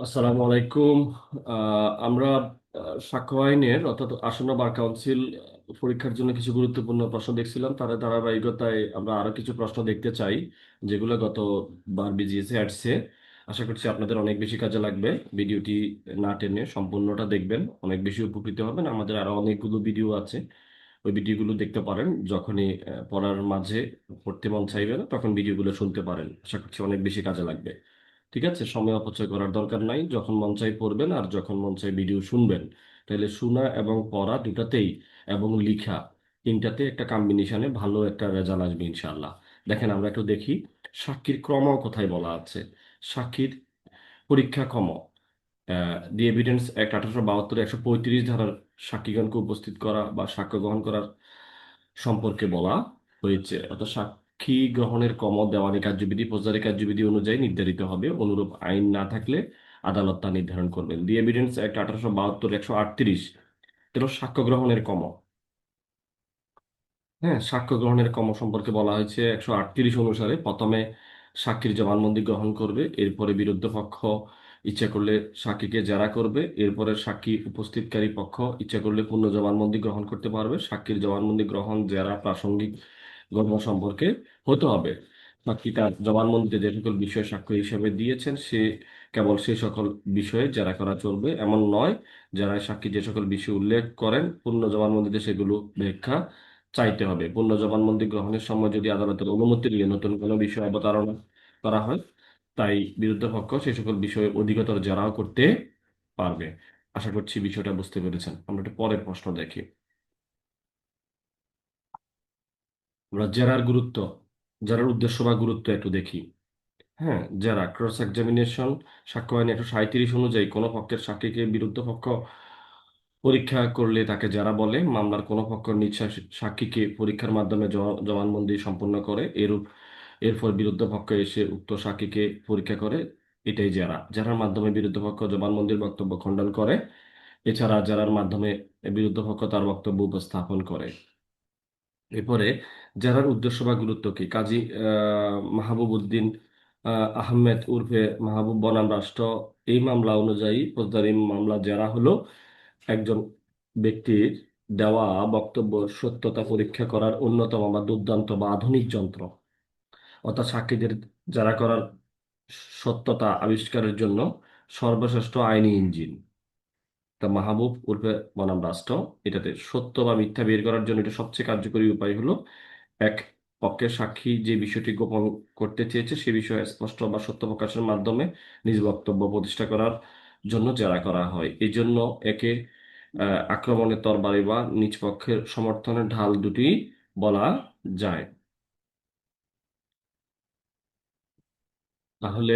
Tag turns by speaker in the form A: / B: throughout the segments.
A: আসসালামু আলাইকুম আমরা সাক্ষ্য আইনের, অর্থাৎ আসন্ন বার কাউন্সিল পরীক্ষার জন্য কিছু গুরুত্বপূর্ণ প্রশ্ন দেখছিলাম। তার ধারাবাহিকতায় আমরা আরও কিছু প্রশ্ন দেখতে চাই, যেগুলো গতবার বিজিএসে আসছে। আশা করছি আপনাদের অনেক বেশি কাজে লাগবে। ভিডিওটি না টেনে সম্পূর্ণটা দেখবেন, অনেক বেশি উপকৃত হবেন। আমাদের আরও অনেকগুলো ভিডিও আছে। ওই ভিডিওগুলো দেখতে পারেন। যখনই পড়ার মাঝে পড়তে মন চাইবে না, তখন ভিডিওগুলো শুনতে পারেন। আশা করছি অনেক বেশি কাজে লাগবে। ঠিক আছে? সময় অপচয় করার দরকার নাই। যখন মন চাই পড়বেন আর যখন মন চাই ভিডিও শুনবেন। তাহলে শোনা এবং পড়া দুটাতেই এবং লিখা তিনটাতে একটা কম্বিনেশনে ভালো একটা রেজাল্ট আসবে ইনশাল্লাহ দেখেন, আমরা একটু দেখি। সাক্ষীর ক্রম কোথায় বলা আছে? সাক্ষীর পরীক্ষা ক্রম। দি এভিডেন্স অ্যাক্ট আঠারোশো বাহাত্তর একশো পঁয়ত্রিশ ধারার সাক্ষীগণকে উপস্থিত করা বা সাক্ষ্য গ্রহণ করার সম্পর্কে বলা হয়েছে। অর্থাৎ সাক্ষী গ্রহণের কম দেওয়ানি কার্যবিধি ফৌজদারি কার্যবিধি অনুযায়ী নির্ধারিত হবে। অনুরূপ আইন না থাকলে আদালত তা নির্ধারণ করবেন দি এভিডেন্স অ্যাক্ট আঠারোশো বাহাত্তর একশো আটত্রিশ এগুলো সাক্ষ্য গ্রহণের কম হ্যাঁ সাক্ষ্য গ্রহণের কম সম্পর্কে বলা হয়েছে একশো আটত্রিশ অনুসারে। প্রথমে সাক্ষীর জবানবন্দি গ্রহণ করবে, এরপরে বিরুদ্ধ পক্ষ ইচ্ছা করলে সাক্ষীকে জেরা করবে, এরপরে সাক্ষী উপস্থিতকারী পক্ষ ইচ্ছা করলে পূর্ণ জবানবন্দি গ্রহণ করতে পারবে। সাক্ষীর জবানবন্দি গ্রহণ, জেরা, প্রাসঙ্গিক ঘটনা সম্পর্কে হতে হবে। সাক্ষী তার জবানবন্দিতে যে সকল বিষয় সাক্ষ্য হিসেবে দিয়েছেন, সে কেবল সেই সকল বিষয়ে জেরা করা চলবে। এমন নয় যারা সাক্ষী যে সকল বিষয় উল্লেখ করেন, পূর্ণ জবানবন্দিতে সেগুলো ব্যাখ্যা চাইতে হবে। পূর্ণ জবানবন্দি গ্রহণের সময় যদি আদালতের অনুমতি নিয়ে নতুন কোনো বিষয় অবতারণা করা হয় তাই বিরুদ্ধ পক্ষ সেই সকল বিষয়ে অধিকতর জেরাও করতে পারবে। আশা করছি বিষয়টা বুঝতে পেরেছেন। আমরা একটু পরের প্রশ্ন দেখি। আমরা জেরার গুরুত্ব, জেরার উদ্দেশ্য বা গুরুত্ব একটু দেখি। হ্যাঁ জেরা ক্রস এক্সামিনেশন সাক্ষ্য আইন একশো সাঁইত্রিশ অনুযায়ী কোনো পক্ষের সাক্ষীকে বিরুদ্ধ পক্ষ পরীক্ষা করলে তাকে যারা বলে। মামলার কোনো পক্ষ নিজ সাক্ষীকে পরীক্ষার মাধ্যমে জবানবন্দি সম্পন্ন করে। এরূপ এরপর বিরুদ্ধ পক্ষ এসে উক্ত সাক্ষীকে পরীক্ষা করে, এটাই জেরা জেরার মাধ্যমে বিরুদ্ধ পক্ষ জবানবন্দির বক্তব্য খণ্ডন করে, এছাড়া জেরার মাধ্যমে বিরুদ্ধ পক্ষ তার বক্তব্য উপস্থাপন করে। এরপরে জেরার উদ্দেশ্য বা গুরুত্ব কি? কাজী মাহবুব উদ্দিন আহমেদ উর্ফে মাহবুব বনাম রাষ্ট্র, এই মামলা অনুযায়ী ফৌজদারি মামলা জেরা হলো, একজন ব্যক্তির দেওয়া বক্তব্য সত্যতা পরীক্ষা করার অন্যতম বা দুর্দান্ত বা আধুনিক যন্ত্র। অর্থাৎ সাক্ষীদের জেরা করার সত্যতা আবিষ্কারের জন্য সর্বশ্রেষ্ঠ আইনি ইঞ্জিন। তা মাহবুব উর্ফে বনাম রাষ্ট্র। এটাতে সত্য বা মিথ্যা বের করার জন্য এটা সবচেয়ে কার্যকরী উপায় হলো এক পক্ষের সাক্ষী যে বিষয়টি গোপন করতে চেয়েছে সে বিষয়ে স্পষ্ট বা সত্য প্রকাশের মাধ্যমে নিজ বক্তব্য প্রতিষ্ঠা করার জন্য জেরা করা হয়। এই জন্য একে আক্রমণের তরবারি বা নিজ পক্ষের সমর্থনের ঢাল দুটি বলা যায়। তাহলে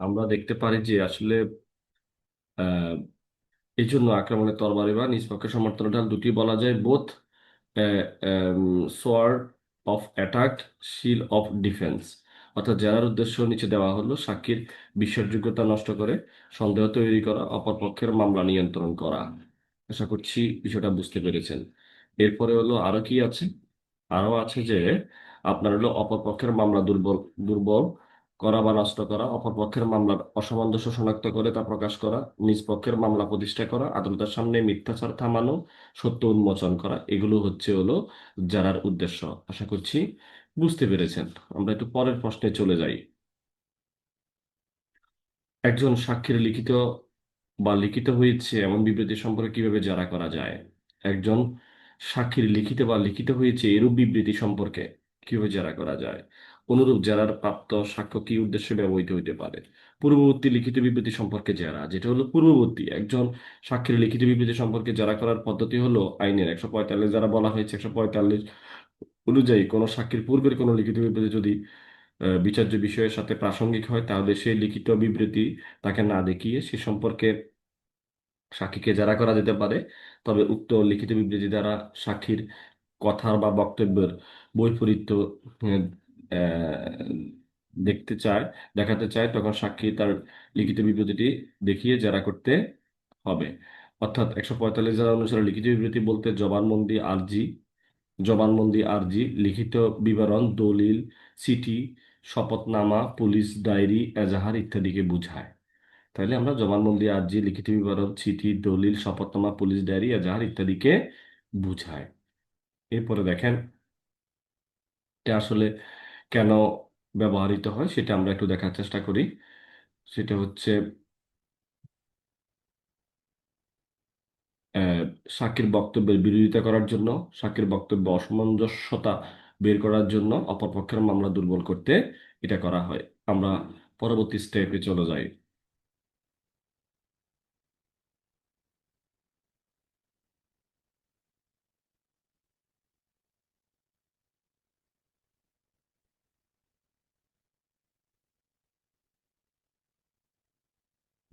A: আমরা দেখতে পারি যে আসলে আহ, এই জন্য আক্রমণের তরবারি বা নিজ পক্ষের সমর্থনের ঢাল দুটি বলা যায়। Both sword of attack shield of defence অর্থাৎ জেরার উদ্দেশ্য নিচে দেওয়া হলো সাক্ষীর বিশ্বাসযোগ্যতা নষ্ট করে সন্দেহ তৈরি করা অপর পক্ষের মামলা নিয়ন্ত্রণ করা। আশা করছি বিষয়টা বুঝতে পেরেছেন। এরপরে হলো আরও কি আছে? আরও আছে যে আপনার হলো অপর পক্ষের মামলা দুর্বল দুর্বল করা বা নষ্ট করা, অপর পক্ষের মামলার অসামঞ্জস্য শনাক্ত করে তা প্রকাশ করা, নিজ পক্ষের মামলা প্রতিষ্ঠা করা আদালতের সামনে মিথ্যাচার থামানো, সত্য উন্মোচন করা, এগুলো হচ্ছে হলো জারার উদ্দেশ্য। আশা করছি বুঝতে পেরেছেন। আমরা একটু পরের প্রশ্নে চলে যাই। একজন সাক্ষীর লিখিত বা লিখিত হয়েছে এমন বিবৃতি সম্পর্কে কীভাবে জেরা করা যায়? একজন সাক্ষীর লিখিত বা লিখিত হয়েছে এরূপ বিবৃতি সম্পর্কে কীভাবে জেরা করা যায়? অনুরূপ জেরার প্রাপ্ত সাক্ষ্য কি উদ্দেশ্যে ব্যবহৃত হইতে পারে? পূর্ববর্তী লিখিত বিবৃতি সম্পর্কে জেরা যেটা হলো পূর্ববর্তী। একজন সাক্ষীর লিখিত বিবৃতি সম্পর্কে জেরা করার পদ্ধতি হলো আইনের একশো পঁয়তাল্লিশ যারা বলা হয়েছে, একশো পঁয়তাল্লিশ অনুযায়ী কোনো সাক্ষীর পূর্বের কোনো লিখিত বিবৃতি যদি বিচার্য বিষয়ের সাথে প্রাসঙ্গিক হয়, তাহলে সেই লিখিত বিবৃতি তাকে না দেখিয়ে সে সম্পর্কে সাক্ষীকে জেরা করা যেতে পারে, তবে উক্ত লিখিত বিবৃতি দ্বারা সাক্ষীর কথার বা বক্তব্যের বৈপরীত্য দেখতে চায়, দেখাতে চায়, তখন সাক্ষী তার লিখিত বিবৃতিটি দেখিয়ে জেরা করতে হবে। অর্থাৎ একশো পঁয়তাল্লিশ ধারা অনুসারে লিখিত বিবৃতি বলতে জবানবন্দি আর্জি জবানবন্দি আর্জি, লিখিত বিবরণ, দলিল, চিঠি, শপথনামা, পুলিশ ডায়েরি, এজাহার ইত্যাদিকে বোঝায়। তাহলে আমরা জবানবন্দি আর্জি, লিখিত বিবরণ, চিঠি, দলিল, শপথনামা, পুলিশ ডায়েরি, এজাহার ইত্যাদিকে বুঝায়। এরপরে দেখেন, এটা আসলে কেন ব্যবহৃত হয় সেটা আমরা একটু দেখার চেষ্টা করি। সেটা হচ্ছে সাকির বক্তব্যের বিরোধিতা করার জন্য সাকির বক্তব্য অসামঞ্জস্যতা বের করার জন্য অপরপক্ষের মামলা দুর্বল করতে এটা করা হয়। আমরা পরবর্তী স্টেপে চলে যাই।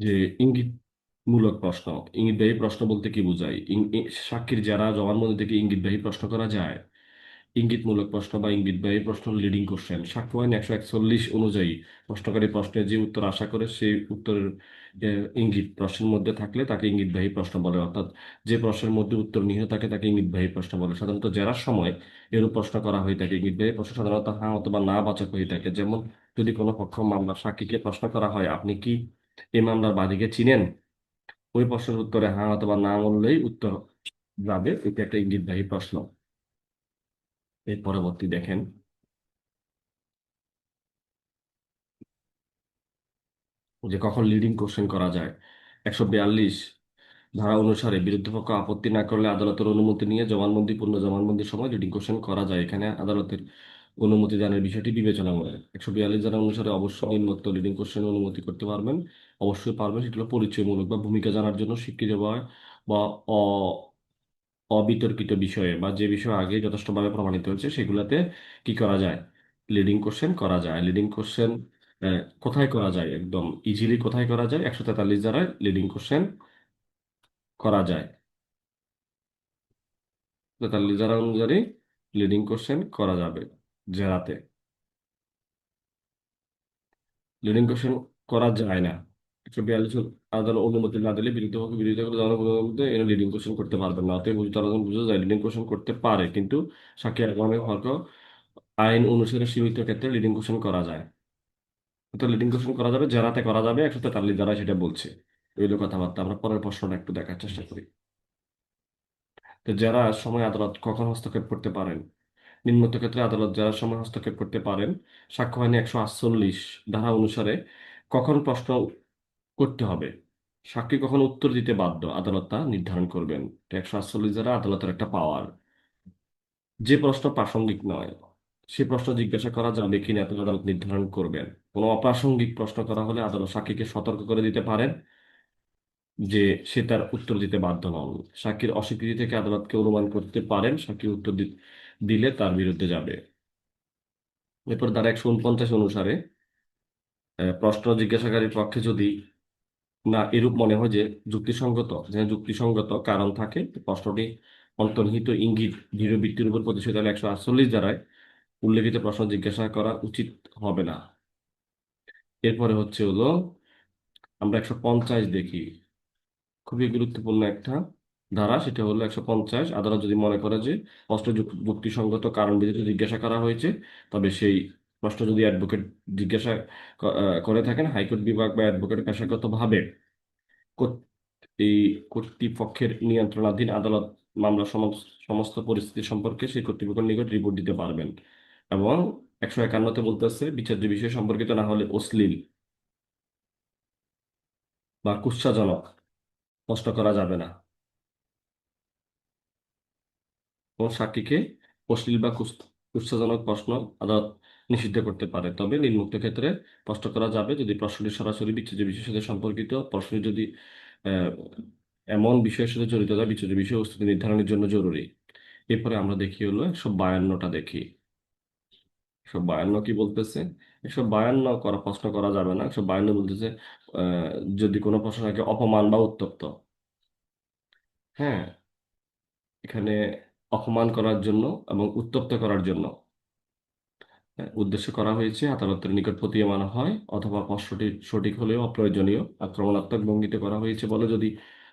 A: যে ইঙ্গিতমূলক প্রশ্ন ইঙ্গিতবাহী প্রশ্ন বলতে কি বোঝায়? সাক্ষীর যারা জবানবন্দি থেকে ইঙ্গিতবাহী প্রশ্ন করা যায়, ইঙ্গিতমূলক প্রশ্ন বা ইঙ্গিতবাহী প্রশ্ন লিডিং কোশ্চেন। সাক্ষ্য আইন একশো একচল্লিশ অনুযায়ী প্রশ্নকারী প্রশ্নে যে উত্তর আশা করে সেই উত্তরের ইঙ্গিত প্রশ্নের মধ্যে থাকলে তাকে ইঙ্গিতবাহী প্রশ্ন বলে। অর্থাৎ যে প্রশ্নের মধ্যে উত্তর নিহিত থাকে তাকে ইঙ্গিতবাহী প্রশ্ন বলে। সাধারণত জেরার সময় এরূপ প্রশ্ন করা হয়ে থাকে ইঙ্গিতবাহী প্রশ্ন সাধারণত হ্যাঁ অথবা না বাচক হয়ে থাকে। যেমন যদি কোনো পক্ষ মামলার সাক্ষীকে প্রশ্ন করা হয়, আপনি কি এই মামলার বাদীকে চিনেন? ওই প্রশ্নের উত্তরে হ্যাঁ অথবা না বললেই উত্তর যাবে। এটা একটা ইঙ্গিতবাহী প্রশ্ন। এর পরবর্তী দেখেন। যে কখন লিডিং কোশ্চেন করা যায়? একশো বিয়াল্লিশ। ধারা অনুসারে বিরুদ্ধ পক্ষ আপত্তি না করলে আদালতের অনুমতি নিয়ে জবানবন্দি, পূর্ণ জবানবন্দির সময় লিডিং কোশ্চেন করা যায়। এখানে আদালতের অনুমতি দানের বিষয়টি বিবেচনা করে। একশো বিয়াল্লিশ ধারা অনুসারে অবশ্যই নিম্নোক্ত লিডিং কোশ্চেন অনুমতি করতে পারবেন। অবশ্যই পারবেন সেটা হলো পরিচয়মূলক বা ভূমিকা জানার জন্য স্বীকৃতি বা বা অ, অবিতর্কিত বিষয়ে বা যে বিষয় আগে যথেষ্টভাবে প্রমাণিত হয়েছে, সেগুলোতে কি করা যায়? লিডিং কোশ্চেন করা যায়। লিডিং কোশ্চেন কোথায় করা যায়? একদম ইজিলি কোথায় করা যায়? একশো তেতাল্লিশ দ্বারা লিডিং কোশ্চেন করা যায়। তেতাল্লিশ দ্বারা অনুযায়ী লিডিং কোশ্চেন করা যাবে জেরাতে লিডিং কোশ্চেন করা যায় না। একশো বিয়াল্লিশ আদালত অনুমতি না দিলে বিরুদ্ধ পক্ষ বিরোধিতা করে জনগণের এনে লিডিং কোশ্চেন করতে পারবেন না। অতএব তারা বুঝে যায় লিডিং কোশ্চেন করতে পারে, কিন্তু সাক্ষী আগমনের হক আইন অনুসারে সীমিত ক্ষেত্রে লিডিং কোশ্চেন করা যায়। তো লিডিং কোশ্চেন করা যাবে জেরাতে করা যাবে একশো তেতাল্লিশ দ্বারা সেটা বলছে। এগুলো কথাবার্তা। আমরা পরের প্রশ্নটা একটু দেখার চেষ্টা করি। তো যারা সময় আদালত কখন হস্তক্ষেপ করতে পারেন? নিম্নোক্ত ক্ষেত্রে আদালত যারা সময় হস্তক্ষেপ করতে পারেন, সাক্ষ্য আইনে একশো আটচল্লিশ ধারা অনুসারে কখন প্রশ্ন করতে হবে। সাক্ষী কখন উত্তর দিতে বাধ্য, আদালত তা নির্ধারণ করবেন। একশো আটচল্লিশ ধারা আদালতের একটা পাওয়ার। যে প্রশ্ন প্রাসঙ্গিক নয়, সে প্রশ্ন জিজ্ঞাসা করা যাবে কিনা তা আদালত নির্ধারণ করবেন। কোনো অপ্রাসঙ্গিক প্রশ্ন করা হলে আদালত সাক্ষীকে সতর্ক করে দিতে পারেন যে সে তার উত্তর দিতে বাধ্য নন সাক্ষীর অস্বীকৃতি থেকে আদালতকে অনুমান করতে পারেন, সাক্ষী উত্তর দিলে তার বিরুদ্ধে যাবে। এরপর তার একশো উনপঞ্চাশ অনুসারে প্রশ্ন জিজ্ঞাসাকারীর পক্ষে যদি না এরূপ মনে হয় যে যুক্তিসঙ্গত, যেখানে যুক্তিসঙ্গত কারণ থাকে, প্রশ্নটি অন্তর্নিহিত ইঙ্গিত, দৃঢ় ভিত্তির উপর প্রতিষ্ঠিত হলে একশো আটচল্লিশ দ্বারায় উল্লেখিত প্রশ্ন জিজ্ঞাসা করা উচিত হবে না। এরপরে হচ্ছে হলো, আমরা একশো পঞ্চাশ দেখি। খুবই গুরুত্বপূর্ণ একটা ধারা, সেটা হলো একশো পঞ্চাশ। আদালত যদি মনে করে যে প্রশ্ন যুক্তিসঙ্গত কারণ ব্যতীত জিজ্ঞাসা করা হয়েছে, তবে সেই প্রশ্ন যদি অ্যাডভোকেট জিজ্ঞাসা করে থাকেন, হাইকোর্ট বিভাগ বা অ্যাডভোকেট পেশাগতভাবে এই কর্তৃপক্ষের নিয়ন্ত্রণাধীন আদালত মামলা সমস- সমস্ত পরিস্থিতি সম্পর্কে সেই কর্তৃপক্ষের নিকট রিপোর্ট দিতে পারবেন। এবং একশো একান্নতে বলতেছে বিচার্য বিষয় সম্পর্কিত না হলে অশ্লীল বা কুৎসাজনক প্রশ্ন করা যাবে না। সাক্ষীকে অশ্লীল বা কুৎস- কুৎসাজনক প্রশ্ন আদালত নিষিদ্ধ করতে পারে। তবে নিম্নোক্ত ক্ষেত্রে প্রশ্ন করা যাবে, যদি প্রশ্নটি সরাসরি বিচার্য বিষয়ের সাথে সম্পর্কিত, প্রশ্ন যদি এমন বিষয়ের সাথে জড়িত যা বিচার্য বিষয় বস্তুটি নির্ধারণের জন্য জরুরি। এরপরে আমরা দেখি হলো একশো বায়ান্নটা দেখি। একশো বায়ান্ন কি বলতেছে? একশো বায়ান্ন করা, প্রশ্ন করা যাবে না। একশো বায়ান্ন বলতেছে যদি কোনো প্রশ্ন থাকে, অপমান বা উত্তপ্ত। হ্যাঁ এখানে অপমান করার জন্য এবং উত্তপ্ত করার জন্য। উদ্দেশ্য করা হয়েছে, আদালতের নিকট প্রতীয়মান হয় অথবা প্রশ্নটি সঠিক হলেও অপ্রয়োজনীয়। আক্রমণাত্মক ভঙ্গিতে করা হয়েছে বলে যদি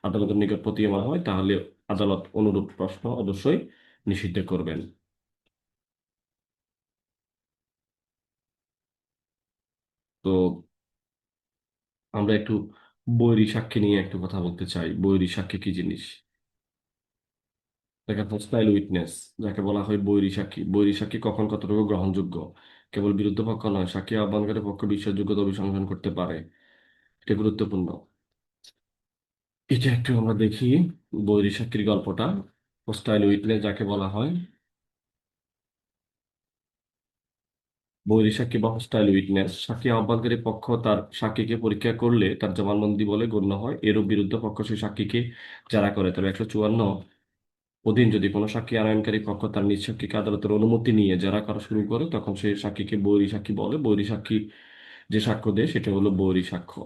A: আদালতের নিকট প্রতীয়মান হয়, তাহলে আদালত অনুরূপ প্রশ্ন অবশ্যই নিষিদ্ধ করবেন। তো আমরা একটু বৈরী সাক্ষী নিয়ে একটু কথা বলতে চাই। বৈরী সাক্ষী কি জিনিস? দেখেন হোস্টাইল উইটনেস যাকে বলা হয় বৈরী সাক্ষী। বৈরী সাক্ষী কখন কতটুকু গ্রহণযোগ্য? কেবল বিরুদ্ধ পক্ষ নয়, সাক্ষী আহ্বানকারী পক্ষ বিশ্বাসযোগ্যতা অভিশংসন করতে পারে। এটা গুরুত্বপূর্ণ। এটা একটু আমরা দেখি বৈরী সাক্ষীর গল্পটা হোস্টাইল উইটনেস যাকে বলা হয়। বৈরী সাক্ষী বা হোস্টাইল উইটনেস সাক্ষী আহ্বানকারী পক্ষ তার সাক্ষীকে পরীক্ষা করলে তার জবানবন্দি বলে গণ্য হয়। এরূপ বিরুদ্ধ পক্ষ সেই সাক্ষীকে যারা করে তবে একশো চুয়ান্ন অধীন যদি কোনো সাক্ষী আনয়নকারী পক্ষ তার নিজ সাক্ষীকে আদালতের অনুমতি নিয়ে যারা করা শুরু করে, তখন সেই সাক্ষীকে বৈরী সাক্ষী বলে। বৈরী সাক্ষী যে সাক্ষ্য দেয়, সেটা হলো বৈরী সাক্ষ্য।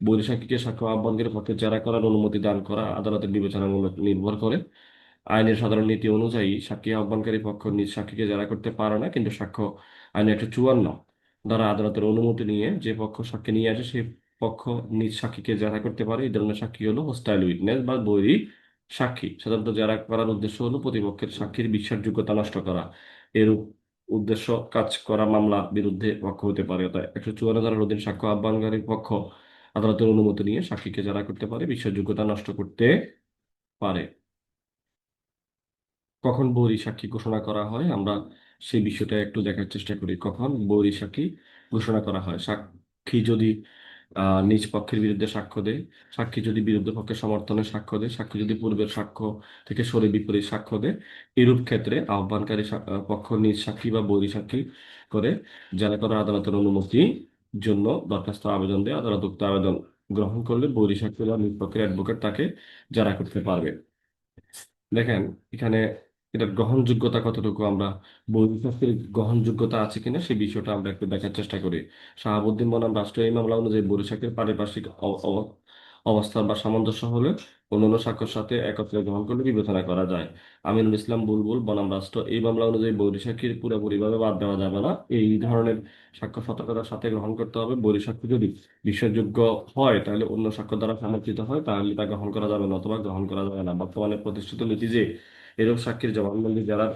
A: বৈরী সাক্ষীকে সাক্ষ্য আহ্বানকারী পক্ষে যারা করার অনুমতি দান করা আদালতের বিবেচনামূলক নির্ভর করে। আইনের সাধারণ নীতি অনুযায়ী সাক্ষী আহ্বানকারী পক্ষ নিজ সাক্ষীকে জেরা করতে পারে না, কিন্তু সাক্ষ্য আইনে একশো চুয়ান্ন দ্বারা আদালতের অনুমতি নিয়ে যে পক্ষ সাক্ষী নিয়ে আসে সেই পক্ষ নিজ সাক্ষীকে জেরা করতে পারে। এই ধরনের সাক্ষী হলো হোস্টাইল উইটনেস বা বৈরী সাক্ষী। সাধারণত জেরা করার উদ্দেশ্য হলো প্রতিপক্ষের সাক্ষীর বিশ্বাসযোগ্যতা নষ্ট করা। এরূপ উদ্দেশ্য কাজ করা মামলা বিরুদ্ধে পক্ষ হতে পারে। তাই একশো চুয়ান্ন ধারার অধীন সাক্ষ্য আহ্বানকারী পক্ষ আদালতের অনুমতি নিয়ে সাক্ষীকে জেরা করতে পারে বিশ্বাসযোগ্যতা নষ্ট করতে পারে। কখন বৈরী সাক্ষী ঘোষণা করা হয় আমরা সেই বিষয়টা একটু দেখার চেষ্টা করি। কখন বৈরী সাক্ষী ঘোষণা করা হয়? সাক্ষী যদি নিজ পক্ষের বিরুদ্ধে সাক্ষ্য দেয়। সাক্ষী যদি বিরুদ্ধ পক্ষের সমর্থনে সাক্ষ্য দেয়, সাক্ষী যদি পূর্বের সাক্ষ্য থেকে সরে বিপরীত সাক্ষ্য দেয়, এরূপ ক্ষেত্রে আহ্বানকারী পক্ষ নিজ সাক্ষী বা বৈরী সাক্ষী করে জেরা করা আদালতের অনুমতি জন্য দরখাস্ত আবেদন দেয়। আদালত উক্ত আবেদন গ্রহণ করলে বৈরী সাক্ষী বা নিজ পক্ষের অ্যাডভোকেট তাকে জেরা করতে পারবে। দেখেন, এখানে এটার গ্রহণযোগ্যতা কতটুকু আমরা বৈধশাস্ত্রের গ্রহণযোগ্যতা আছে কিনা সেই বিষয়টা আমরা একটু দেখার চেষ্টা করি। শাহাবুদ্দিন বনাম রাষ্ট্রীয় মামলা অনুযায়ী বরিশাকের পারিপার্শ্বিক অ- অ- অবস্থান বা সামঞ্জস্য হলে অন্যান্য সাক্ষ্যের সাথে একত্রে গ্রহণ করলে বিবেচনা করা যায়। আমিনুল ইসলাম বুলবুল বনাম রাষ্ট্র এই মামলা অনুযায়ী বরিশাকের পুরোপুরিভাবে বাদ দেওয়া যাবে না। এই ধরনের সাক্ষ্য সতর্কতার সাথে গ্রহণ করতে হবে। বরিশাক্ষ্য যদি বিশ্বাসযোগ্য হয় তাহলে অন্য সাক্ষ্য দ্বারা সমর্থিত হয়, তাহলে তা গ্রহণ করা যাবে না অথবা গ্রহণ করা যাবে না। বর্তমানে প্রতিষ্ঠিত নীতি যে এরূপ সাক্ষীর জবানবন্দি যারা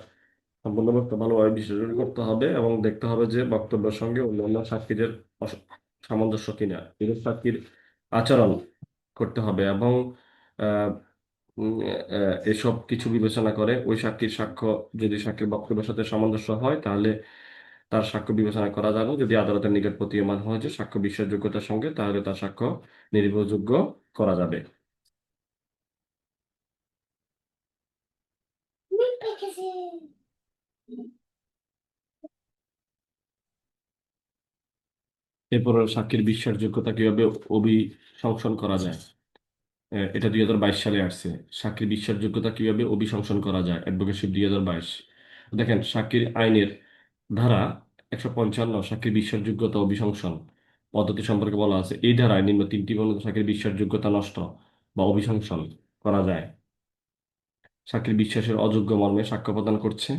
A: সম্পূর্ণ ভালোভাবে বিশ্লেষণ করতে হবে এবং দেখতে হবে যে বক্তব্যের সঙ্গে অন্যান্য সাক্ষীদের সামঞ্জস্য কিনা। এরূপ সাক্ষীর আচরণ করতে হবে এবং এসব কিছু বিবেচনা করে ওই সাক্ষীর সাক্ষ্য যদি সাক্ষীর বক্তব্যের সাথে সামঞ্জস্য হয়, তাহলে তার সাক্ষ্য বিবেচনা করা যাবে। যদি আদালতের নিকট প্রতীয়মান হয় যে সাক্ষ্য বিশ্বাসযোগ্যতার সঙ্গে, তাহলে তার সাক্ষ্য নির্ভরযোগ্য করা যাবে। এরপর সাক্ষীর বিশ্বাসযোগ্যতা কীভাবে অভিশংসন করা যায়? এটা দুই হাজার বাইশ সালে আসছে। সাক্ষীর বিশ্বাসযোগ্যতা কীভাবে অভিশংসন করা যায়? অ্যাডভোকেটশিপ দুই হাজার বাইশ। দেখেন, সাক্ষীর আইনের ধারা একশো পঞ্চান্ন, সাক্ষীর বিশ্বাসযোগ্যতা অভিশংসন পদ্ধতি সম্পর্কে বলা আছে। এই ধারায় নিম্ন তিনটি অনুযায়ী সাক্ষীর বিশ্বাসযোগ্যতা নষ্ট বা অভিশংসন করা যায়। সাক্ষীর বিশ্বাসের অযোগ্য মর্মে সাক্ষ্য প্রদান করছে।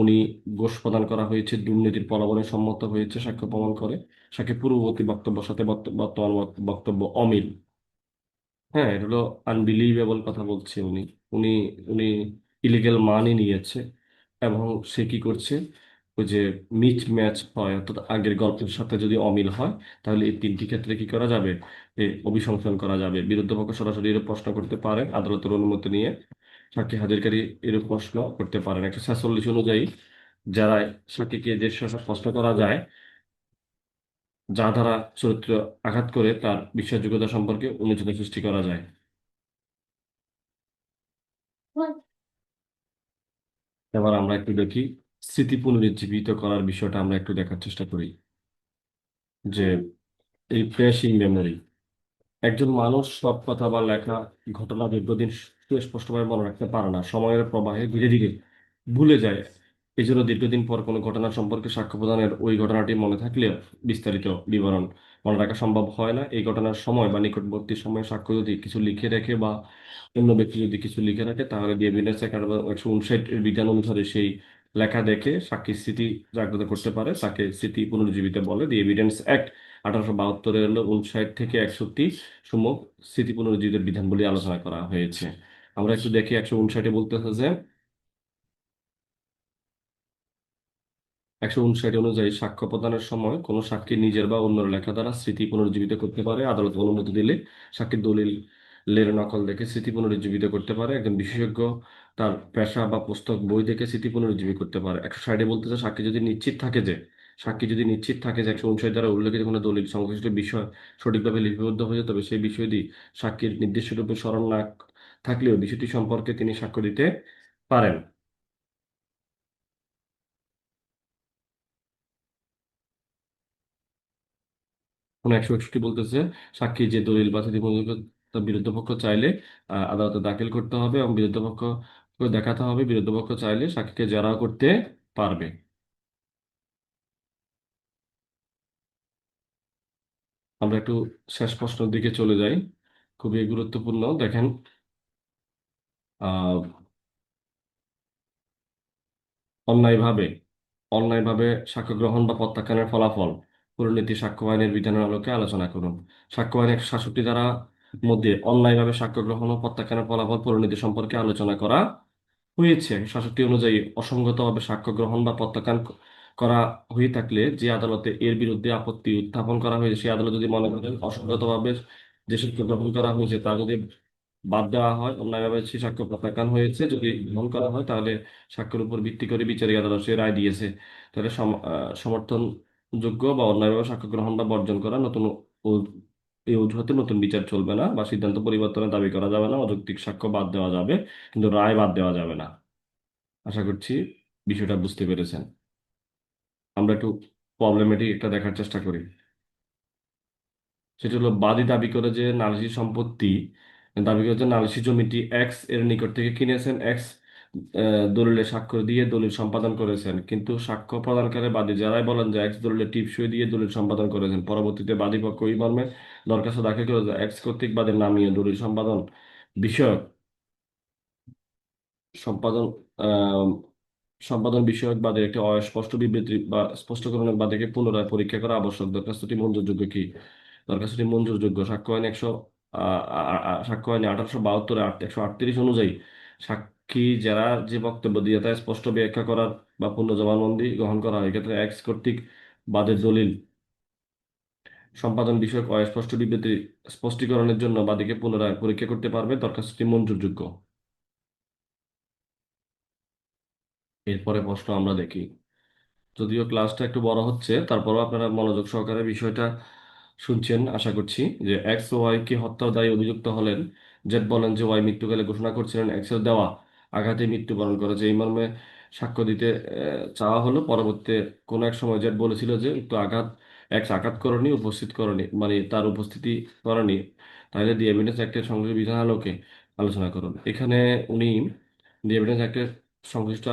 A: উনি ঘোষ প্রদান করা হয়েছে, দুর্নীতির প্রলোভনে সম্মত হয়েছে, সাক্ষ্য প্রমাণ করে। সাক্ষী পূর্ববর্তী বক্তব্যের সাথে বর্তমান বক্তব্য অমিল। হ্যাঁ এটা হলো আনবিলিভেবল কথা বলছে উনি। উনি উনি ইলিগেল মানি নিয়েছে এবং সে কি করছে? ওই যে মিচ ম্যাচ হয়, অর্থাৎ আগের গল্পের সাথে যদি অমিল হয়, তাহলে এই তিনটি ক্ষেত্রে কি করা যাবে? অভিশংসন করা যাবে। বিরুদ্ধ পক্ষ সরাসরি প্রশ্ন করতে পারে, আদালতের অনুমতি নিয়ে। সাক্ষী হাজিরকারী এরূপ প্রশ্ন করতে পারেন। একশো ছেচল্লিশ অনুযায়ী যারা সাক্ষীকে যে সব প্রশ্ন করা যায়, যা দ্বারা চরিত্র আঘাত করে তার বিশ্বাসযোগ্যতা সম্পর্কে অনুচিত সৃষ্টি করা যায়। এবার আমরা একটু দেখি, স্মৃতি পুনরুজ্জীবিত করার বিষয়টা আমরা একটু দেখার চেষ্টা করি। যে, এই ফ্রেশিং মেমোরি একজন মানুষ সব কথা বা লেখা, ঘটনা দীর্ঘদিন সুস্পষ্টভাবে মনে রাখতে পারে না। সময়ের প্রবাহে ধীরে ধীরে ভুলে যায়। জন্য দীর্ঘদিন পর কোনো ঘটনা সম্পর্কে সাক্ষ্য প্রদানের ওই ঘটনাটি মনে থাকলেও বিস্তারিত বিবরণ মনে রাখা সম্ভব হয় না। এই ঘটনার সময় বা নিকটবর্তী সময়ে সাক্ষ্য যদি কিছু লিখে রাখে বা অন্য ব্যক্তি যদি কিছু লিখে রাখে, তাহলে দিয়ে এভিডেন্স একশো উনষাট এর বিধান অনুসারে সেই লেখা দেখে সাক্ষী স্মৃতি জাগ্রত করতে পারে। তাকে স্মৃতি পুনরুজ্জীবিত বলে দি এভিডেন্স অ্যাক্ট আঠারোশো বাহাত্তরের উনষাট থেকে একষট্টি সমূহ স্মৃতি পুনরুজ্জীবিতের বিধান বলে আলোচনা করা হয়েছে। আমরা একটু দেখি একশো উনষাটে বলতেছে যে একশো উনষাট অনুযায়ী সাক্ষ্য প্রদানের সময় কোনো সাক্ষী নিজের বা অন্যের লেখা দ্বারা স্মৃতি পুনরুজ্জীবিত করতে পারে, আদালত অনুমতি দিলে সাক্ষীর দলিলের নকল দেখে স্মৃতি পুনরুজ্জীবিত করতে পারে, একজন বিশেষজ্ঞ তার পেশা বা পুস্তক, বই দেখে স্মৃতি পুনরুজ্জীবিত করতে পারে। একশো ষাটে বলতেছে সাক্ষী যদি নিশ্চিত থাকে যে, সাক্ষী যদি নিশ্চিত থাকে যে একশো উনষাট দ্বারা উল্লেখিত কোনো দলিল সংশ্লিষ্ট বিষয় সঠিকভাবে লিপিবদ্ধ হয়ে তবে সেই বিষয়টি সাক্ষীর নির্দিষ্ট রূপে স্মরণ না থাকলেও বিষয়টি সম্পর্কে তিনি সাক্ষ্য দিতে পারেন। একশো একষট্টি বলতেছে, সাক্ষী যে দলিল বা বিরুদ্ধ পক্ষ চাইলে আদালতে দাখিল করতে হবে এবং বিরুদ্ধ পক্ষ দেখাতে হবে, বিরুদ্ধ পক্ষ চাইলে সাক্ষীকে জেরাও করতে পারবে। আমরা একটু শেষ প্রশ্নের দিকে চলে যাই। খুবই গুরুত্বপূর্ণ। দেখেন অন্যায়ভাবে অন্যায়ভাবে সাক্ষ্য গ্রহণ বা প্রত্যাখ্যানের ফলাফল পরিণতি সাক্ষ্য আইনের বিধানের আলোকে আলোচনা করুন। সাক্ষ্য আইনের সাতষট্টি ধারা মধ্যে অন্যায়ভাবে সাক্ষ্য গ্রহণ ও প্রত্যাখ্যানের ফলাফল পরিণতি সম্পর্কে আলোচনা করা হয়েছে। সাতষট্টি অনুযায়ী, অসঙ্গতভাবে সাক্ষ্য গ্রহণ বা প্রত্যাখ্যান করা হয়ে থাকলে যে আদালতে এর বিরুদ্ধে আপত্তি উত্থাপন করা হয়েছে সেই আদালত যদি মনে করেন অসঙ্গতভাবে যে সাক্ষ্য গ্রহণ করা হয়েছে, তা যদি বাদ দেওয়া হয়। অন্যায়ভাবে সে সাক্ষ্য প্রত্যাখ্যান হয়েছে। যদি গ্রহণ করা হয়, তাহলে সাক্ষ্যের উপর ভিত্তি করে বিচারিক আদালত সে রায় দিয়েছে। তাহলে সমর্থনযোগ্য বা অন্যায়ভাবে সাক্ষ্য গ্রহণ বা বর্জন করা নতুন এই অজুহাতে নতুন বিচার চলবে না বা সিদ্ধান্ত পরিবর্তনের দাবি করা যাবে না, অযৌক্তিক সাক্ষ্য বাদ দেওয়া যাবে, কিন্তু রায় বাদ দেওয়া যাবে না। আশা করছি বিষয়টা বুঝতে পেরেছেন। আমরা একটু প্রবলেমেটিক একটা দেখার চেষ্টা করি। সেটা হলো বাদী দাবি করে যে নালিশি সম্পত্তি দাবি করে যে নালিশি জমিটি এক্সের নিকট থেকে কিনেছেন। এক্স দলিলে স্বাক্ষর দিয়ে দলিল সম্পাদন করেছেন। কিন্তু সাক্ষ্য প্রদানকারী বাদী যারাই বলেন যে এক্স দলিলে টিপসই দিয়ে দলিল সম্পাদন করেছেন, পরবর্তীতে বাদী পক্ষ ওই মর্মে দরখাস্ত দাখিল করে যে এক্স কর্তৃক বাদের নামিয়ে দলিল সম্পাদন বিষয়ক সম্পাদন সম্পাদন বিষয়ক বাদে একটি অস্পষ্ট বিবৃতি বা স্পষ্টকরণের বাদীকে পুনরায় পরীক্ষা করা আবশ্যক। দরখাস্তটি মঞ্জুরযোগ্য কি? দরখাস্তটি মঞ্জুরযোগ্য। সাক্ষ্য আইন একশো সাক্ষ্য আইন আঠারোশো বাহাত্তর একশো আটত্রিশ অনুযায়ী সাক্ষী যারা যে বক্তব্য দিয়ে তা স্পষ্ট ব্যাখ্যা করার বা পূর্ণ জবানবন্দি গ্রহণ করা হয়, এক্ষেত্রে এক্স কর্তৃক বাদের দলিল সম্পাদন বিষয়ক অস্পষ্ট বিবৃতি স্পষ্টীকরণের জন্য বাদীকে পুনরায় পরীক্ষা করতে পারবে, দরখাস্তটি মঞ্জুরযোগ্য। এরপরে প্রশ্ন আমরা দেখি। যদিও ক্লাসটা একটু বড় হচ্ছে, তারপরও আপনারা মনোযোগ সহকারে বিষয়টা শুনছেন, আশা করছি, যে এক্স ওয়াই কে হত্যার দায়ী অভিযুক্ত হলেন। জেড বলেন যে ওয়াই মৃত্যুকালে ঘোষণা করছিলেন এক্সের দেওয়া আঘাতে মৃত্যুবরণ করেছে এই মর্মে সাক্ষ্য দিতে চাওয়া হলো, পরবর্তীতে কোনো এক সময় জেড বলেছিল যে উক্ত আঘাত, এক্স আঘাত করনি, উপস্থিত করনি মানে তার উপস্থিতি করেনি। তাহলে দি এভিডেন্স অ্যাক্টের সংশ্লিষ্ট বিধান আলোকে আলোচনা করুন। এখানে উনি দি এভিডেন্স অ্যাক্টের সংশ্লিষ্ট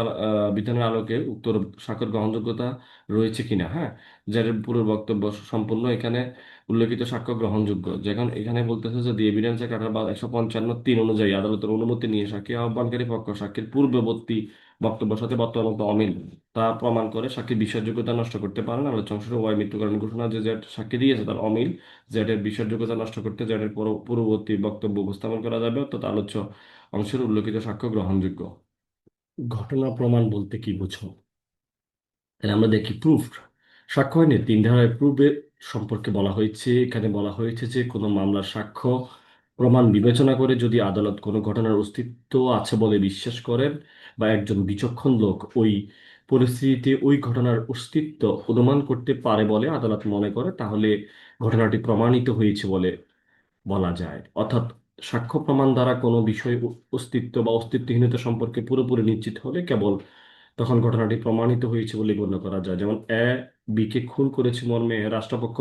A: বিধানের আলোকে উক্ত সাক্ষ্যের গ্রহণযোগ্যতা রয়েছে কিনা হ্যাঁ? যার পুরো বক্তব্য সম্পূর্ণ এখানে উল্লেখিত সাক্ষ্য গ্রহণযোগ্য। যেখানে, এখানে বলতেছে যে, দি এভিডেন্স অ্যাক্ট আঠারো একশো পঞ্চান্ন তিন অনুযায়ী আদালতের অনুমতি নিয়ে সাক্ষী, আহ্বানকারী পক্ষ সাক্ষীর পূর্ববর্তী বক্তব্যের সাথে বর্তমান মতো অমিল। তা প্রমাণ করে সাক্ষীর বিশ্বাসযোগ্যতা নষ্ট করতে পারে না। আলোচনা শুরু ওয়াই মৃত্যুকরণ ঘোষণা যে জেড সাক্ষী দিয়েছে তার অমিল। জেডের বিশ্বাসযোগ্যতা নষ্ট করতে পর- পূর্ববর্তী বক্তব্য উপস্থাপন করা যাবে। অর্থাৎ আলোচ্য অংশের উল্লেখিত সাক্ষ্য গ্রহণযোগ্য। ঘটনা প্রমাণ বলতে কি বুঝো? তাহলে আমরা দেখি প্রুফ সাক্ষ্য আইনে তিন ধারায় প্রুফের সম্পর্কে বলা হয়েছে। এখানে বলা হয়েছে যে কোনো মামলার সাক্ষ্য প্রমাণ বিবেচনা করে যদি আদালত কোনো ঘটনার অস্তিত্ব আছে বলে বিশ্বাস করেন বা একজন বিচক্ষণ লোক ওই পরিস্থিতিতে ওই ঘটনার অস্তিত্ব অনুমান করতে পারে বলে আদালত মনে করে, তাহলে ঘটনাটি প্রমাণিত হয়েছে বলে বলা যায়। অর্থাৎ সাক্ষ্য প্রমাণ দ্বারা কোনো বিষয় অস্তিত্ব বা অস্তিত্বহীনতা সম্পর্কে পুরোপুরি নিশ্চিত হলে কেবল তখন ঘটনাটি প্রমাণিত হয়েছে বলে গণ্য করা যায়। যেমন, এ বিকে খুন করেছে মর্মে রাষ্ট্রপক্ষ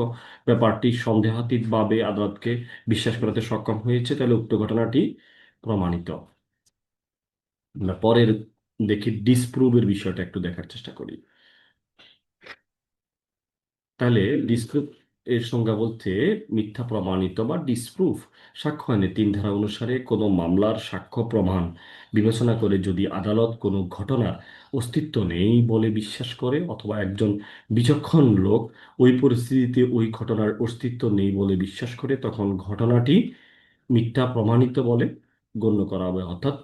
A: ব্যাপারটি সন্দেহাতীতভাবে আদালতকে বিশ্বাস করাতে সক্ষম হয়েছে, তাহলে উক্ত ঘটনাটি প্রমাণিত। পরের দেখি ডিসপ্রুভের বিষয়টা একটু দেখার চেষ্টা করি। তাহলে ডিসপ্রুভ এর সংজ্ঞা বলতে মিথ্যা প্রমাণিত বা ডিসপ্রুফ সাক্ষ্য আইনে তিন ধারা অনুসারে কোনো মামলার সাক্ষ্য প্রমাণ বিবেচনা করে যদি আদালত কোনো ঘটনার অস্তিত্ব নেই বলে বিশ্বাস করে অথবা একজন বিচক্ষণ লোক ওই পরিস্থিতিতে ওই ঘটনার অস্তিত্ব নেই বলে বিশ্বাস করে, তখন ঘটনাটি মিথ্যা প্রমাণিত বলে গণ্য করা হবে। অর্থাৎ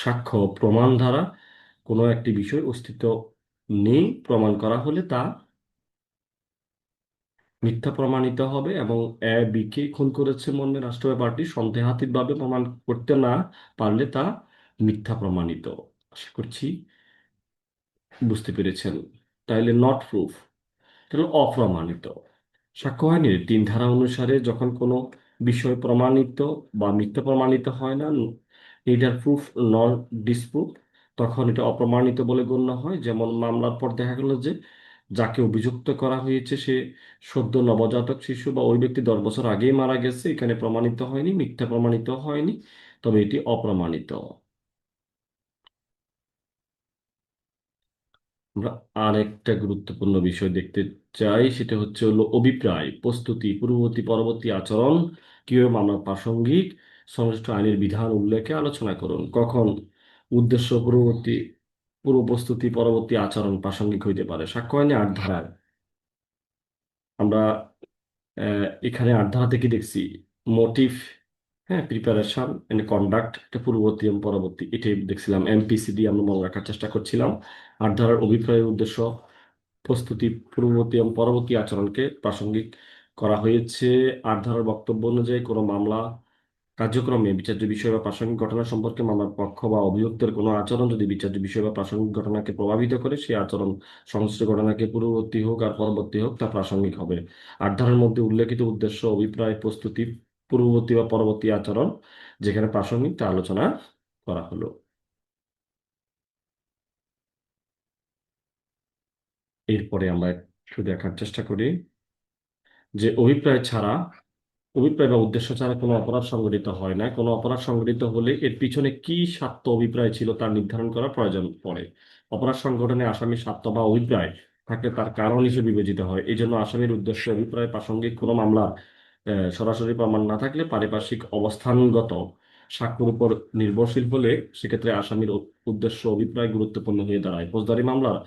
A: সাক্ষ্য প্রমাণ দ্বারা কোনো একটি বিষয় অস্তিত্ব নেই প্রমাণ করা হলে তা মিথ্যা প্রমাণিত হবে এবং এ বি কে খুন করেছে মর্মে রাষ্ট্রীয় পার্টি সন্দেহাতীতভাবে প্রমাণ করতে না পারলে তা মিথ্যা প্রমাণিত। আশা করছি বুঝতে পেরেছেন। তাহলে নট প্রুফ তাহলে অপ্রমাণিত। সাক্ষ্যআইনের তিন ধারা অনুসারে যখন কোনো বিষয় প্রমাণিত বা মিথ্যা প্রমাণিত হয় না নিডার প্রুফ নন ডিসপ্রুফ তখন এটা অপ্রমাণিত বলে গণ্য হয়। যেমন মামলার পর দেখা গেল যে যাকে অভিযুক্ত করা হয়েছে, সে সদ্য নবজাতক শিশু বা ওই ব্যক্তি দশ বছর আগেই মারা গেছে, এখানে প্রমাণিত হয়নি, মিথ্যা প্রমাণিত হয়নি, তবে এটি অপ্রমাণিত। আমরা আরেকটা গুরুত্বপূর্ণ বিষয় দেখতে চাই, সেটা হচ্ছে হলো অভিপ্রায়, প্রস্তুতি, পূর্ববর্তী পরবর্তী আচরণ, কীভাবে মামলার প্রাসঙ্গিক সংশ্লিষ্ট আইনের বিধান উল্লেখে আলোচনা করুন, কখন উদ্দেশ্য পূর্ববর্তী পূর্ব প্রস্তুতি পরবর্তী আচরণ প্রাসঙ্গিক হইতে পারে। সাক্ষ্য আইনে আট ধারায় আমরা এখানে আট ধারা থেকে দেখছি? মোটিভ হ্যাঁ প্রিপারেশন এন্ড কন্ডাক্ট এটা পূর্ববর্তী এবং পরবর্তী, এটাই দেখছিলাম। এমপিসিডি আমরা মনে রাখার চেষ্টা করছিলাম। আট ধারার অভিপ্রায় উদ্দেশ্য, প্রস্তুতি পূর্ববর্তী এবং পরবর্তী আচরণকে প্রাসঙ্গিক করা হয়েছে। আট ধারার বক্তব্য অনুযায়ী কোনো মামলা কার্যক্রমে বিচার্য বিষয় বা প্রাসঙ্গিক ঘটনা সম্পর্কে মামলার পক্ষ বা অভিযুক্তের কোনো আচরণ, যদি বিচার্য বিষয় বা প্রাসঙ্গিক ঘটনাকে প্রভাবিত করে, সেই আচরণ, সংশ্লিষ্ট ঘটনাকে পূর্ববর্তী হোক আর পরবর্তী হোক, তা প্রাসঙ্গিক হবে। আট ধারার মধ্যে উল্লেখিত উদ্দেশ্য, অভিপ্রায়, প্রস্তুতি, পূর্ববর্তী বা পরবর্তী আচরণ, যেখানে প্রাসঙ্গিক তা আলোচনা করা হলো। এরপরে আমরা একটু দেখার চেষ্টা করি যে অভিপ্রায় ছাড়া অভিপ্রায় বা উদ্দেশ্য ছাড়া কোনো অপরাধ সংঘটিত হয় না। কোনো অপরাধ সংঘটিত হলে এর পিছনে কি স্বার্থ অভিপ্রায় ছিল তা নির্ধারণ করা প্রয়োজন পড়ে। অপরাধ সংগঠনে আসামির স্বার্থ বা অভিপ্রায় থাকলে তার কারণ হিসেবে বিবেচিত হয়। এই জন্য আসামির উদ্দেশ্য অভিপ্রায় প্রাসঙ্গিক কোনো মামলার সরাসরি প্রমাণ না থাকলে পারিপার্শ্বিক অবস্থানগত সাক্ষ্যের উপর নির্ভরশীল হলে সেক্ষেত্রে আসামির উদ্দেশ্য অভিপ্রায় গুরুত্বপূর্ণ হয়ে দাঁড়ায়। ফৌজদারি মামলার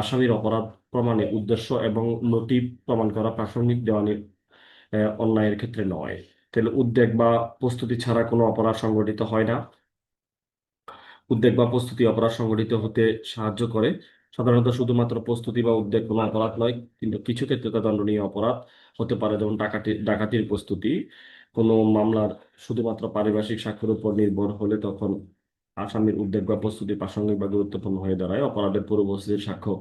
A: আসামির অপরাধ প্রমাণে উদ্দেশ্য এবং মোটিভ প্রমাণ করা প্রাসঙ্গিক দেওয়ানির অন্যায়ের ক্ষেত্রে নয়। তাহলে উদ্বেগ বা প্রস্তুতি ছাড়া কোনো অপরাধ সংঘটিত হয় না। উদ্বেগ বা প্রস্তুতি অপরাধ সংঘটিত হতে সাহায্য করে। সাধারণত শুধুমাত্র প্রস্তুতি বা উদ্বেগ কোনো অপরাধ নয়, কিন্তু কিছু ক্ষেত্রে তা দণ্ডনীয় অপরাধ হতে পারে, যেমন ডাকাতি, ডাকাতির প্রস্তুতি। কোনো মামলার শুধুমাত্র পারিভাষিক সাক্ষ্যের উপর নির্ভর হলে তখন আসামির উদ্বেগ বা প্রস্তুতি প্রাসঙ্গিক বা গুরুত্বপূর্ণ হয়ে দাঁড়ায়। অপরাধের পূর্বস্থিতির সাক্ষ্য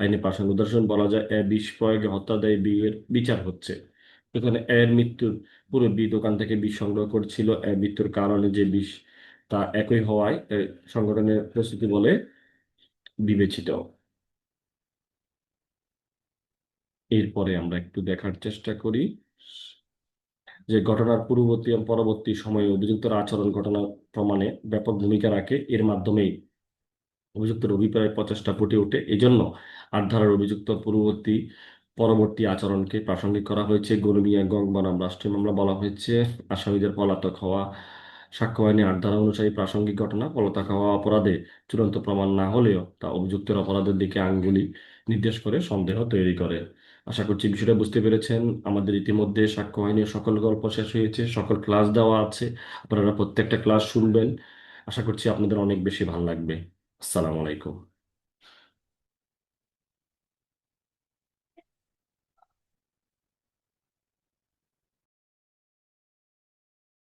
A: আইনে প্রাসঙ্গিক উদাহরণ বলা যায়, এ বিষ প্রয়োগে হত্যা দেয় বি এর বিচার হচ্ছে। এখানে এর মৃত্যুর পুরো বি দোকান থেকে বিষ সংগ্রহ করছিল। এর মৃত্যুর কারণে যে বিষ তা একই হওয়ায় সংগঠনের প্রস্তুতি বলে বিবেচিত। এরপরে আমরা একটু দেখার চেষ্টা করি যে ঘটনার পূর্ববর্তী এবং পরবর্তী সময়ে অভিযুক্তর আচরণ ঘটনা প্রমাণে ব্যাপক ভূমিকা রাখে। এর মাধ্যমেই অভিযুক্তের অভিপ্রায় প্রচেষ্টা ফুটে ওঠে। এই জন্য আট ধারার অভিযুক্ত পূর্ববর্তী পরবর্তী আচরণকে প্রাসঙ্গিক করা হয়েছে। গরমিয়া গং বনাম রাষ্ট্রীয় মামলা বলা হয়েছে, আসামিদের পলাতক হওয়া, সাক্ষ্য আইনে আট ধারা অনুযায়ী প্রাসঙ্গিক ঘটনা, পলাতক হওয়া অপরাধে চূড়ান্ত প্রমাণ না হলেও তা অভিযুক্তের অপরাধের দিকে আঙ্গুলি নির্দেশ করে সন্দেহ তৈরি করে। আশা করছি বিষয়টা বুঝতে পেরেছেন। আমাদের ইতিমধ্যে সাক্ষ্য আইনের সকল গল্প শেষ হয়েছে, সকল ক্লাস দেওয়া আছে, আপনারা প্রত্যেকটা ক্লাস শুনবেন। আশা করছি আপনাদের অনেক বেশি ভালো লাগবে। আসসালামু আলাইকুম।